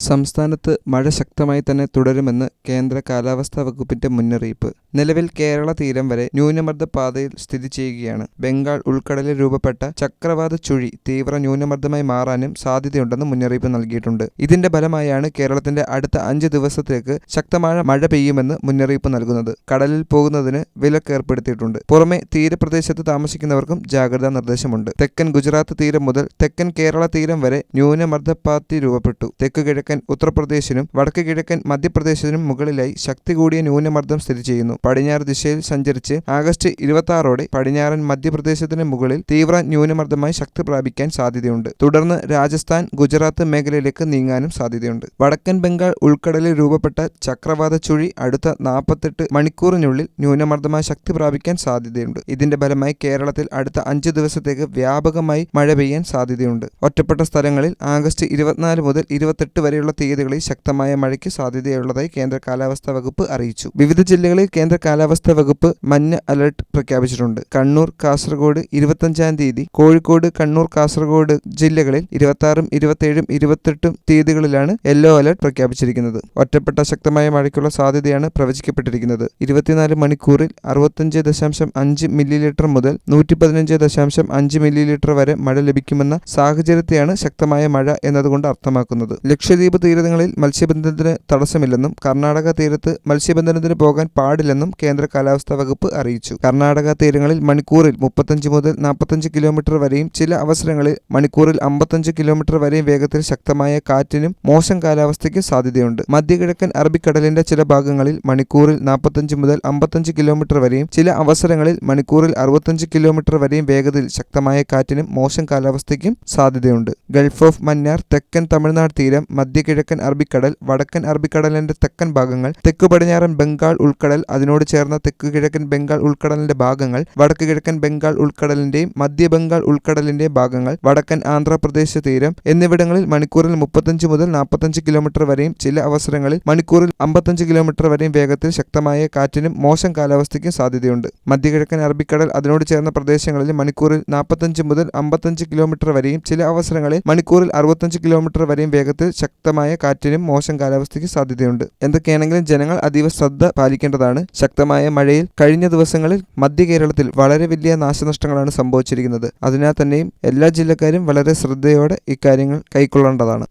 സംസ്ഥാനത്ത് മഴ ശക്തമായി തന്നെ തുടരുമെന്ന് കേന്ദ്ര കാലാവസ്ഥാ വകുപ്പിന്റെ മുന്നറിയിപ്പ്. നിലവിൽ കേരള തീരം വരെ ന്യൂനമർദ്ദ പാതയിൽ സ്ഥിതി ചെയ്യുകയാണ്. ബംഗാൾ ഉൾക്കടലിൽ രൂപപ്പെട്ട ചക്രവാത ചുഴി തീവ്ര ന്യൂനമർദ്ദമായി മാറാനും സാധ്യതയുണ്ടെന്ന് മുന്നറിയിപ്പ് നൽകിയിട്ടുണ്ട്. ഇതിന്റെ ഫലമായാണ് കേരളത്തിന്റെ അടുത്ത അഞ്ച് ദിവസത്തേക്ക് ശക്തമായ മഴ പെയ്യുമെന്ന് മുന്നറിയിപ്പ് നൽകുന്നത്. കടലിൽ പോകുന്നതിന് വിലക്ക് ഏർപ്പെടുത്തിയിട്ടുണ്ട്. പുറമെ തീരപ്രദേശത്ത് താമസിക്കുന്നവർക്കും ജാഗ്രതാ നിർദ്ദേശമുണ്ട്. തെക്കൻ ഗുജറാത്ത് തീരം മുതൽ തെക്കൻ കേരള തീരം വരെ ന്യൂനമർദ്ദപ്പാത്തി രൂപപ്പെട്ടു. തെക്ക് കിഴക്കൻ ഉത്തർപ്രദേശിനും വടക്ക് കിഴക്കൻ മധ്യപ്രദേശിനും മുകളിലായി ശക്തി കൂടിയ ന്യൂനമർദ്ദം സ്ഥിതി ചെയ്യുന്നു. പടിഞ്ഞാറ് ദിശയിൽ സഞ്ചരിച്ച് ആഗസ്റ്റ് ഇരുപത്തി ആറോടെ പടിഞ്ഞാറൻ മധ്യപ്രദേശത്തിന് മുകളിൽ തീവ്ര ന്യൂനമർദ്ദമായി ശക്തി പ്രാപിക്കാൻ സാധ്യതയുണ്ട്. തുടർന്ന് രാജസ്ഥാൻ ഗുജറാത്ത് മേഖലയിലേക്ക് നീങ്ങാനും സാധ്യതയുണ്ട്. വടക്കൻ ബംഗാൾ ഉൾക്കടലിൽ രൂപപ്പെട്ട ചക്രവാത ചുഴി അടുത്ത നാൽപ്പത്തെട്ട് മണിക്കൂറിനുള്ളിൽ ന്യൂനമർദ്ദമായി ശക്തി പ്രാപിക്കാൻ സാധ്യതയുണ്ട്. ഇതിന്റെ ഫലമായി കേരളത്തിൽ അടുത്ത അഞ്ച് ദിവസത്തേക്ക് വ്യാപകമായി മഴ പെയ്യാൻ സാധ്യതയുണ്ട്. ഒറ്റപ്പെട്ട സ്ഥലങ്ങളിൽ ആഗസ്റ്റ് ഇരുപത്തിനാല് മുതൽ ഇരുപത്തെട്ട് വരെയുള്ള തീയതികളിൽ ശക്തമായ മഴയ്ക്ക് സാധ്യതയുള്ളതായി കേന്ദ്ര കാലാവസ്ഥാ വകുപ്പ് അറിയിച്ചു. വിവിധ ജില്ലകളിൽ കേന്ദ്ര കാലാവസ്ഥാ വകുപ്പ് മഞ്ഞ അലർട്ട് പ്രഖ്യാപിച്ചിട്ടുണ്ട്. കണ്ണൂർ കാസർഗോഡ് ഇരുപത്തഞ്ചാം തീയതി കോഴിക്കോട് കണ്ണൂർ കാസർഗോഡ് ജില്ലകളിൽ ഇരുപത്തി ഇരുപത്തിയേഴും ഇരുപത്തെട്ടും തീയതികളിലാണ് യെല്ലോ അലർട്ട് പ്രഖ്യാപിച്ചിരിക്കുന്നത്. ഒറ്റപ്പെട്ട ശക്തമായ മഴയ്ക്കുള്ള സാധ്യതയാണ് പ്രവചിക്കപ്പെട്ടിരിക്കുന്നത്. ഇരുപത്തിനാല് മണിക്കൂറിൽ അറുപത്തഞ്ച് ദശാംശം അഞ്ച് മില്ലി ലിറ്റർ മുതൽ നൂറ്റി പതിനഞ്ച് ദശാംശം അഞ്ച് മില്ലി ലിറ്റർ വരെ മഴ ലഭിക്കുമെന്ന സാഹചര്യത്തെയാണ് ശക്തമായ മഴ എന്നതുകൊണ്ട് അർത്ഥമാക്കുന്നത്. ലക്ഷദ്വീപ് തീരങ്ങളിൽ മത്സ്യബന്ധനത്തിന് തടസ്സമില്ലെന്നും കർണാടക തീരത്ത് മത്സ്യബന്ധനത്തിന് പോകാൻ പാടില്ലെന്നും കേന്ദ്ര കാലാവസ്ഥാ വകുപ്പ് അറിയിച്ചു. കർണാടക തീരങ്ങളിൽ മണിക്കൂറിൽ മുപ്പത്തഞ്ച് മുതൽ നാൽപ്പത്തഞ്ച് കിലോമീറ്റർ വരെയും ചില അവസരങ്ങളിൽ മണിക്കൂറിൽ അമ്പത്തഞ്ച് കിലോമീറ്റർ വരെയും വേഗത്തിൽ ശക്തമായ കാറ്റിനും മോശം കാലാവസ്ഥയ്ക്കും സാധ്യതയുണ്ട്. മധ്യകിഴക്കൻ അറബിക്കടലിന്റെ ചില ഭാഗങ്ങളിൽ മണിക്കൂറിൽ നാൽപ്പത്തഞ്ച് മുതൽ അമ്പത്തഞ്ച് കിലോമീറ്റർ വരെയും ചില അവസരങ്ങളിൽ മണിക്കൂറിൽ അറുപത്തഞ്ച് കിലോമീറ്റർ വരെയും വേഗതയിൽ ശക്തമായ കാറ്റിനും മോശം കാലാവസ്ഥയ്ക്കും സാധ്യതയുണ്ട്. ഗൾഫ് ഓഫ് മന്നാർ തെക്കൻ തമിഴ്നാട് തീരം മധ്യകിഴക്കൻ അറബിക്കടൽ വടക്കൻ അറബിക്കടലിന്റെ തെക്കൻ ഭാഗങ്ങൾ തെക്കു പടിഞ്ഞാറൻ ബംഗാൾ ഉൾക്കടൽ അതിനോട് ചേർന്ന തെക്കു കിഴക്കൻ ബംഗാൾ ഉൾക്കടലിന്റെ ഭാഗങ്ങൾ വടക്ക് കിഴക്കൻ ബംഗാൾ ഉൾക്കടലിന്റെയും മധ്യ ബംഗാൾ ഉൾക്കടലിന്റെ ഭാഗങ്ങൾ വടക്കൻ ആന്ധ്രാപ്രദേശ് തീരം എന്നിവിടങ്ങളിൽ മണിക്കൂറിൽ മുപ്പത്തഞ്ച് മുതൽ നാൽപ്പത്തഞ്ച് കിലോമീറ്റർ വരെയും ചില അവസരങ്ങളിൽ മണിക്കൂറിൽ അമ്പത്തഞ്ച് കിലോമീറ്റർ വരെയും വേഗത്തിൽ ശക്തമായ കാറ്റിനും മോശം കാലാവസ്ഥയ്ക്കും സാധ്യതയുണ്ട്. മധ്യകിഴക്കൻ അറബിക്കടൽ അതിനോട് ചേർന്ന പ്രദേശങ്ങളിൽ മണിക്കൂറിൽ നാൽപ്പത്തഞ്ച് മുതൽ അമ്പത്തഞ്ച് കിലോമീറ്റർ വരെയും ചില അവസരങ്ങളിൽ മണിക്കൂറിൽ അറുപത്തഞ്ച് കിലോമീറ്റർ വരെയും വേഗത്തിൽ ശക്തമായ കാറ്റിനും മോശം കാലാവസ്ഥയ്ക്ക് സാധ്യതയുണ്ട്. എന്തൊക്കെയാണെങ്കിലും ജനങ്ങൾ അതീവ ശ്രദ്ധ പാലിക്കേണ്ടതാണ്. ശക്തമായ മഴയിൽ കഴിഞ്ഞ ദിവസങ്ങളിൽ മധ്യ കേരളത്തിൽ വളരെ വലിയ നാശനഷ്ടങ്ങളാണ് സംഭവിച്ചിരിക്കുന്നത്. അതിനാൽ തന്നെയും എല്ലാ ജില്ലക്കാരും വളരെ ശ്രദ്ധയോടെ ഇക്കാര്യങ്ങൾ കൈക്കൊള്ളേണ്ടതാണ്.